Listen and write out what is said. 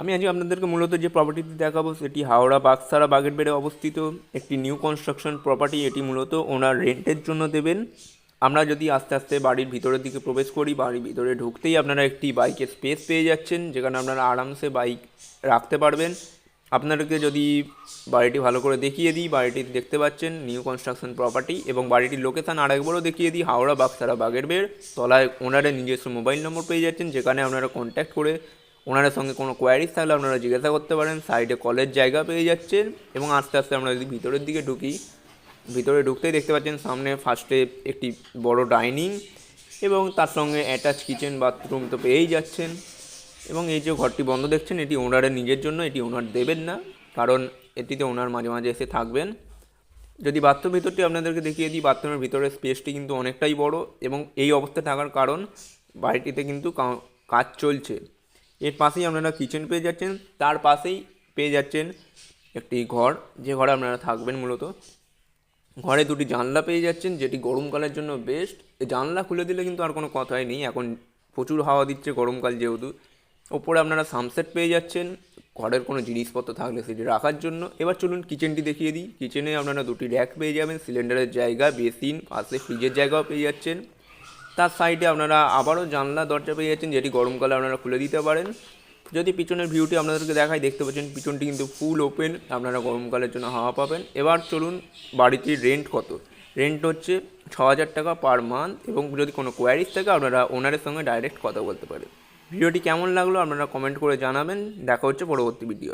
আমি আজকে আপনাদেরকে মূলত যে প্রপার্টিটি দেখাবো সেটি হাওড়া বাগসারা বাগেরবেড়ে অবস্থিত। একটি নিউ কনস্ট্রাকশন প্রপার্টি এটি মূলত ওনার রেন্টের জন্য দেবেন। আমরা যদি আস্তে আস্তে বাড়ির ভিতরের দিকে প্রবেশ করি, বাড়ির ভিতরে ঢুকতেই আপনারা একটি বাইকের স্পেস পেয়ে যাচ্ছেন, যেখানে আপনারা আরামসে বাইক রাখতে পারবেন। আপনাদেরকে যদি বাড়িটি ভালো করে দেখিয়ে দিই, বাড়িটি দেখতে পাচ্ছেন নিউ কনস্ট্রাকশন প্রপার্টি এবং বাড়িটির লোকেশান আরেকবারও দেখিয়ে দিই, হাওড়া বাগসারা বাগেরবেড়, তলায় ওনারের নিজস্ব মোবাইল নম্বর পেয়ে যাচ্ছেন, যেখানে আপনারা কন্ট্যাক্ট করে ওনাদের সঙ্গে কোনো কোয়ারিজ থাকলে আপনারা জিজ্ঞাসা করতে পারেন সাইডে কলের জায়গা পেয়ে যাচ্ছেন এবং আস্তে আস্তে আমরা যদি ভিতরের দিকে ঢুকি, ভিতরে ঢুকতেই দেখতে পাচ্ছেন সামনে ফার্স্টে একটি বড় ডাইনিং এবং তার সঙ্গে অ্যাটাচ কিচেন বাথরুম তো পেয়েই যাচ্ছেন এবং এই যে ঘরটি বন্ধ দেখছেন, এটি ওনারের নিজের জন্য, এটি ওনার দেবেন না, কারণ এটিতে ওনার মাঝে মাঝে এসে থাকবেন। যদি বাথরুম ভিতরটি আপনাদেরকে দেখিয়ে দিই বাথরুমের ভিতরের স্পেসটি কিন্তু অনেকটাই বড় এবং এই অবস্থায় থাকার কারণ, বাড়িটিতে কিন্তু কাজ চলছে। এর পাশেই আপনারা কিচেন পেয়ে যাচ্ছেন। তার পাশেই পেয়ে যাচ্ছেন একটি ঘর। যে ঘরে আপনারা থাকবেন মূলত। ঘরে দুটি জানলা পেয়ে যাচ্ছেন, যেটি গরমকালের জন্য বেস্ট জানলা খুলে দিলে কিন্তু আর কোনো কথাই নেই। এখন প্রচুর হাওয়া দিচ্ছে গরমকাল যেহেতু। ওপরে আপনারা সানসেট পেয়ে যাচ্ছেন। ঘরের কোনো জিনিসপত্র থাকলে সেটি রাখার জন্য। এবার চলুন কিচেনটি দেখিয়ে দিই। কিচেনে আপনারা দুটি র্যাক পেয়ে যাবেন। সিলিন্ডারের জায়গা বেসিন পাশে ফ্রিজের জায়গাও পেয়ে যাচ্ছেন। তার সাইডে আপনারা আবারও জানলা, দরজা পেয়ে যাচ্ছেন, যেটি গরমকালে আপনারা খুলে দিতে পারেন। যদি পিছনের ভিউটি আপনাদেরকে দেখাই, দেখতে পাচ্ছেন পিছনটি কিন্তু ফুল ওপেন আপনারা গরমকালের জন্য হাওয়া পাবেন। এবার চলুন, বাড়িটির রেন্ট কত? রেন্ট হচ্ছে ছ হাজার টাকা পার মান্থ এবং যদি কোনো কোয়ারিজ থাকে, আপনারা ওনারের সঙ্গে ডাইরেক্ট কথা বলতে পারেন। ভিডিওটি কেমন লাগল, আপনারা কমেন্ট করে জানাবেন। দেখা হচ্ছে পরবর্তী ভিডিও